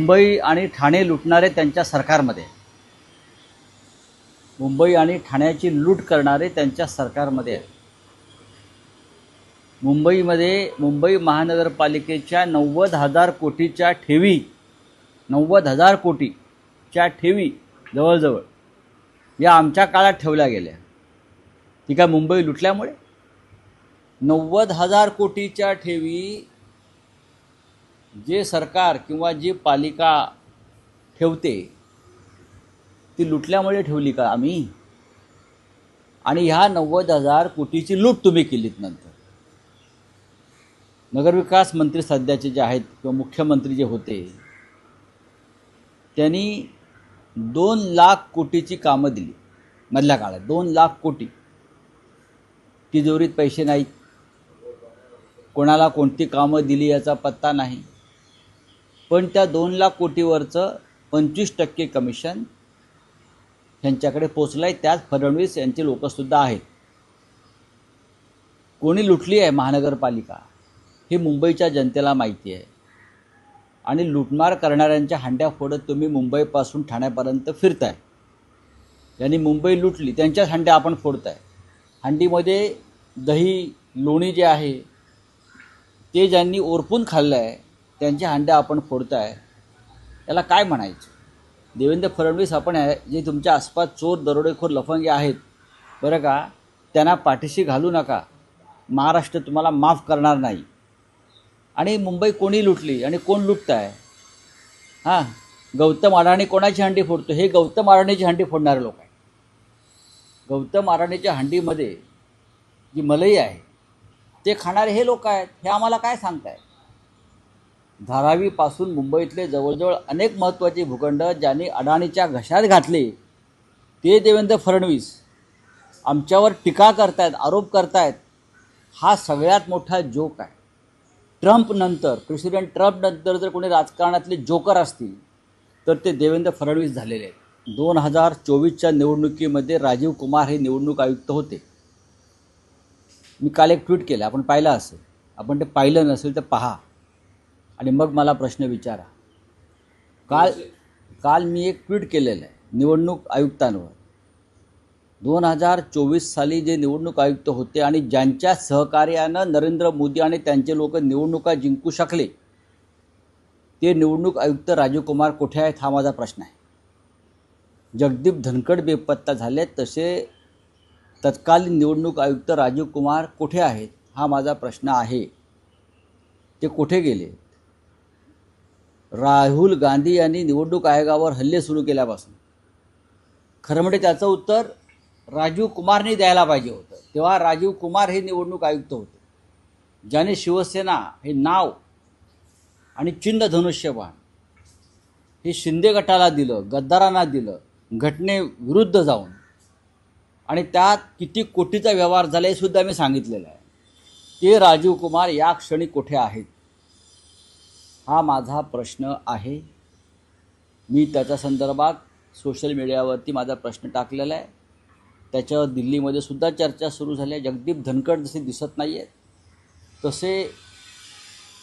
मुंबई आणि ठाणे लुटणारे त्यांच्या सरकारमध्ये. मुंबई आणि ठाण्याची लूट करणारे त्यांच्या सरकारमध्ये. मुंबईमध्ये मुंबई महानगरपालिकेच्या नव्वद हजार कोटीच्या ठेवी नव्वद हजार कोटीच्या ठेवी जवळजवळ या आमच्या काळात ठेवल्या गेल्या. ती काय मुंबई लुटल्यामुळे? नव्वद हजार कोटीच्या ठेवी जे सरकार किंवा जी पालिका ठेवते ती लुटल्यामुळे ठेवली का आम्ही? आणि ह्या नव्वद हजार कोटीची लूट तुम्ही केलीत नंतर. नगरविकास मंत्री सध्याचे जे आहेत किंवा मुख्यमंत्री जे होते त्यांनी दोन लाख कोटीची कामं दिली. मधल्या काळात दोन लाख कोटी. तिजोरीत पैसे नाहीत. कोणाला कोणती कामं दिली याचा पत्ता नाही. पण त्या दोन लाख कोटीवरचं पंचवीस टक्के कमिशन ह्यांच्याकडे पोचलं आहे त्यात फडणवीस यांचे लोकसुद्धा आहेत. कोणी लुटली आहे महानगरपालिका? हे मुंबईच्या जनतेला माहिती आहे. आणि लुटमार करणाऱ्यांच्या हांड्या फोडत तुम्ही मुंबईपासून ठाण्यापर्यंत फिरताय. यांनी मुंबई लुटली त्यांच्याच हांड्या आपण फोडताय. हांडीमध्ये दही लोणी जे आहे ते ज्यांनी ओरपून खाल्लं आहे त्यांच्या हांड्या आपण फोडताय याला काय म्हणायचं? देवेंद्र फडणवीस आपण आहे जे तुमच्या आसपास चोर दरोडेखोर लफंगे आहेत बरं का? त्यांना पाठीशी घालू नका. महाराष्ट्र तुम्हाला माफ करणार नाही. आणि मुंबई कोणी लुटली आणि कोण लुटत आहे हां गौतम अडाणी कोणाची हंडी फोडतो? हे गौतम अडाणीची हंडी फोडणारे लोक आहे गौतम अडाणीच्या हंडीमध्ये जी मलई आहे ते खाणारे हे लोक आहेत. हे आम्हाला काय सांगताय धारावीपासून मुंबईतले जवळजवळ अनेक महत्त्वाचे भूखंड ज्यांनी अडाणीच्या घशात घातले ते देवेंद्र फडणवीस. आमच्यावर टीका करतायत आरोप करतायत. हा सगळ्यात मोठा जोक आहे. ट्रम्प नंतर प्रेसिडेंट ट्रम्प नंतर जर कोणी राजकारणातले जोकर असतील तर ते देवेंद्र फडणवीस झालेले आहेत. दोन हजार चोवीसच्या निवडणुकीमध्ये राजीव कुमार हे निवडणूक आयुक्त होते. मी काल एक ट्विट केलं आपण पाहिलं असेल. आपण ते पाहिलं नसेल तर पहा. आणि मग मला प्रश्न विचारा. काल काल मी एक ट्विट केलेलं आहे निवडणूक आयुक्तांवर. दोन हजार चोवीस साली जे निवडणूक आयुक्त होते आणि ज्यांच्या सहकार्यानं नरेंद्र मोदी आणि त्यांचे लोक निवडणुका जिंकू शकले ते निवडणूक आयुक्त राजीव कुमार कुठे आहेत हा माझा प्रश्न आहे. जगदीप धनखड बेपत्ता झाले तसे तत्कालीन निवडणूक आयुक्त राजीव कुमार कुठे आहेत हा माझा प्रश्न आहे. ते कुठे गेले? राहुल गांधी यांनी निवडणूक आयोगावर हल्ले सुरू केल्यापासून. खरं म्हणजे त्याचं उत्तर राजीव कुमारने द्यायला पाहिजे होतं. तेव्हा राजीव कुमार हे निवडणूक आयुक्त होते. ज्याने शिवसेना हे नाव आणि चिन्ह धनुष्यबाण हे शिंदे गटाला दिलं गद्दारांना दिलं घटनेविरुद्ध जाऊन. आणि त्यात किती कोटीचा व्यवहार झाला हे सुद्धा मी सांगितलेलं आहे. ते राजीव कुमार या क्षणी कुठे आहेत? हा माझा प्रश्न आहे. मी त्याच्या संदर्भात सोशल मीडियावरती माझा प्रश्न टाकलेला आहे. त्याच्यावर दिल्लीमध्ये सुद्धा चर्चा सुरू झाली आहे. जगदीप धनखड जसे दिसत नाही आहेत तसे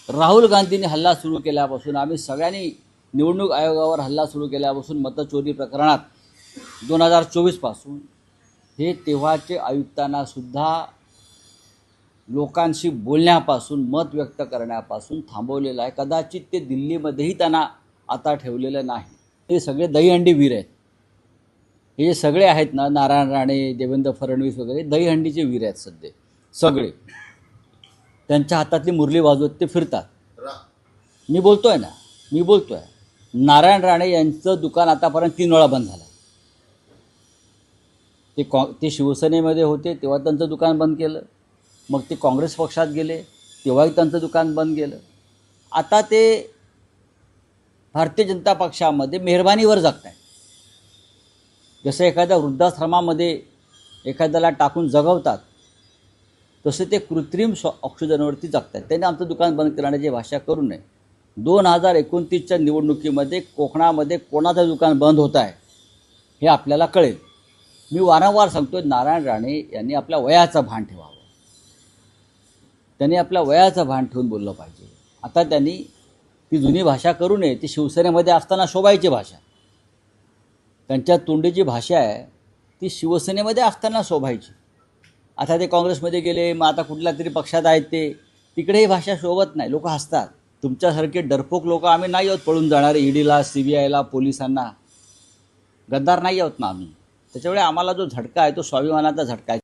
राहुल गांधींनी हल्ला सुरू केल्यापासून आम्ही सगळ्यांनी निवडणूक आयोगावर हल्ला सुरू केल्यापासून मतचोरी प्रकरणात दोन हजार चोवीसपासून हे तेव्हाचे आयुक्तांनासुद्धा लोकांशी बोलण्यापासून मत व्यक्त करण्यापासून थांबवलेलं आहे. कदाचित ते दिल्लीमध्येही त्यांना आता ठेवलेलं नाही. हे सगळे दहीहंडी वीर आहेत. हे जे सगळे आहेत ना नारायण राणे देवेंद्र फडणवीस वगैरे दहीहंडीचे वीर आहेत सध्या. सगळे. त्यांच्या हातातली मुरली वाजवत ते फिरतात. मी बोलतोय ना मी बोलतोय. नारायण राणे यांचं दुकान आतापर्यंत तीन वेळा बंद झालं ते कॉ ते शिवसेनेमध्ये होते तेव्हा त्यांचं दुकान बंद केलं. मग ते काँग्रेस पक्षात गेले तेव्हाही त्यांचं दुकान बंद केलं आता ते भारतीय जनता पक्षामध्ये मेहरबानीवर जगत आहेत जसं एखाद्या वृद्धाश्रमामध्ये एखाद्याला टाकून जगवतात तसे ते कृत्रिम स्व ऑक्सिजनवरती जगत आहेत त्यांनी आमचं दुकान बंद करण्याची भाषा करू नये. दोन हजार एकोणतीसच्या निवडणुकीमध्ये कोकणामध्ये कोणाचं दुकान बंद होत आहे हे आपल्याला कळेल. मी वारंवार सांगतो नारायण राणे यांनी आपल्या वयाचं भान ठेवावं. त्यांनी आपल्या वयाचं भान ठेवून बोललं पाहिजे. आता त्यांनी ती जुनी भाषा करू नये ती शिवसेनेमध्ये असताना शोभायची भाषा. त्यांच्या तोंडीची भाषा आहे ती शिवसेनेमध्ये असताना शोभायची. आता ते काँग्रेसमध्ये गेले मग आता कुठल्या तरी पक्षात आहेत ते. तिकडे ही भाषा शोभत नाही लोक हसतात. तुमच्यासारखे डरपोक लोक आम्ही नाही आहोत पळून जाणारे ईडीला सी बी आयला पोलिसांना. गद्दार नाही आहोत ना आम्ही. त्याच्यामुळे आम्हाला जो झटका आहे तो स्वाभिमानाचा झटका आहे.